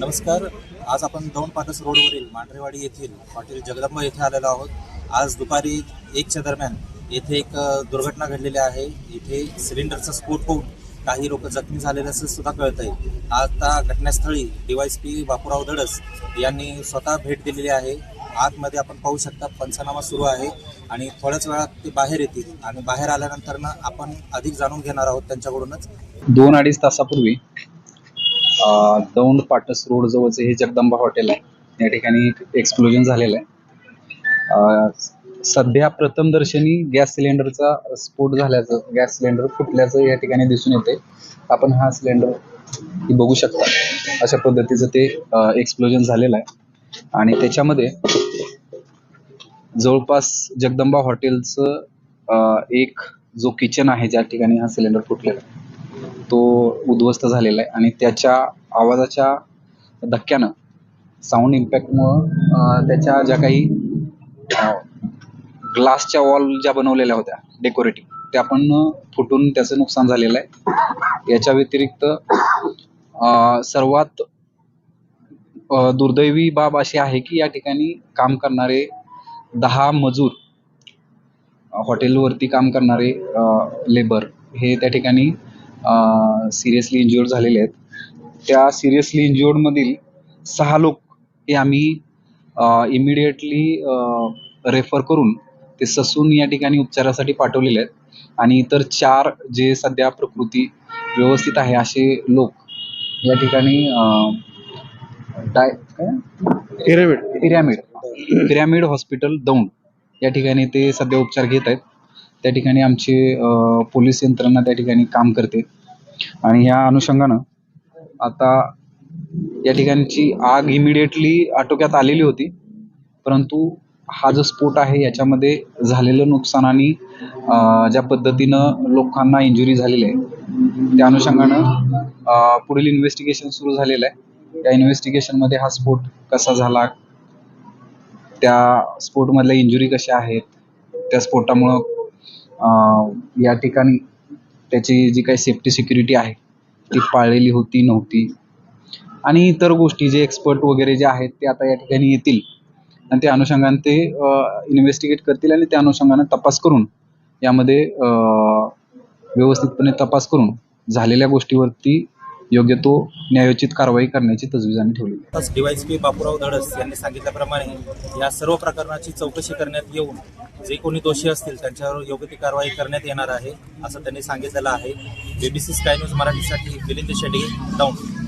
नमस्कार. आज आपण दौंड पाटस रोडवरील मांढरेवाडी येथील हॉटेल जगदंबा येथे आलेलो आहोत. आज दुपारी एकच्या दरम्यान येथे एक दुर्घटना घडलेली आहे. इथे सिलेंडरचा स्फोट होऊन काही लोक जखमी झालेले असं सुद्धा कळत आहे आता घटनास्थळी डीवायसपी बापूराव धडस यांनी स्वतः भेट दिलेली आहे. आतमध्ये आपण पाहू शकता पंचनामा सुरू आहे आणि थोड्याच वेळात ते बाहेर येतील आणि बाहेर आल्यानंतर ना आपण अधिक जाणून घेणार आहोत त्यांच्याकडूनच. दोन अडीच तासापूर्वी दौंड पाटस रोड जवळचे हे जगदंबा हॉटेल आहे. या ठिकाणी एक्सप्लोजन झालेलं आहे. सध्या प्रथमदर्शनी गॅस सिलेंडरचा स्फोट झाल्याचं गॅस सिलेंडर फुटल्याचं या ठिकाणी दिसून येते आपण हा सिलेंडर बघू शकता. अशा पद्धतीचं ते एक्सप्लोजन झालेलं आहे. आणि त्याच्यामध्ये जवळपास जगदंबा हॉटेलचं एक जो किचन आहे ज्या ठिकाणी हा सिलेंडर फुटलेला आहे. तो उद्ध्वस्त झालेला आहे. आणि त्याच्या आवाजाच्या धक्क्यानं साऊंड इम्पॅक्टमुळं त्याच्या ज्या काही ग्लासच्या वॉल ज्या बनवलेल्या होत्या डेकोरेटिव्ह त्या पण फुटून त्याचं नुकसान झालेलं आहे. याच्या व्यतिरिक्त सर्वात दुर्दैवी बाब अशी आहे की या ठिकाणी काम करणारे दहा मजूर हॉटेलवरती काम करणारे लेबर हे त्या ठिकाणी सिरियसली इंज्युअर्ड झालेले आहेत. त्या सिरियसली इंज्युअर्डमधील सहा लोक हे आम्ही इमिडिएटली रेफर करून ते ससून या ठिकाणी उपचारासाठी पाठवलेले आहेत. आणि इतर चार जे सध्या प्रकृती व्यवस्थित आहे असे लोक या ठिकाणी डाय pyramid pyramid pyramid hospital Daund. या ठिकाणी ते सध्या उपचार घेत आहेत. त्या ठिकाणी आमची पोलीस यंत्रणा त्या ठिकाणी काम करते. आणि ह्या अनुषंगानं आता या ठिकाणची आग इमिडिएटली आटोक्यात आलेली होती. परंतु हा जो स्फोट आहे याच्यामध्ये झालेलं नुकसान आणि ज्या पद्धतीनं लोकांना इंजुरी झालेली आहे त्या अनुषंगानं पुढील इन्व्हेस्टिगेशन सुरू झालेलं आहे. त्या इन्व्हेस्टिगेशनमध्ये हा स्फोट कसा झाला त्या स्फोटमधल्या इंजुरी कशा आहेत त्या स्फोटामुळं या ठिकाणी त्याची जी काही सेफ्टी सिक्युरिटी आहे ती पाळलेली होती नव्हती. आणि इतर गोष्टी जे एक्सपर्ट वगैरे जे आहेत ते आता या ठिकाणी येतील. आणि त्या अनुषंगाने ते इन्व्हेस्टिगेट करतील आणि त्या अनुषंगाने तपास करून यामध्ये व्यवस्थितपणे तपास करून झालेल्या गोष्टीवरती योग्य तो न्यायोचित कारवाई करण्याची तजवीज आम्ही ठेवली आहे. आताच डीवायसपी बापूराव धडस यांनी सांगितल्याप्रमाणे या सर्व प्रकरणाची चौकशी करण्यात येऊन जे कोणी दोषी असतील त्यांच्यावर योग्य ती कारवाई करण्यात येणार आहे असं त्यांनी सांगितलेलं आहे बीबीसी स्काय न्यूज मराठीसाठी मिलिंद शेडगे डाऊन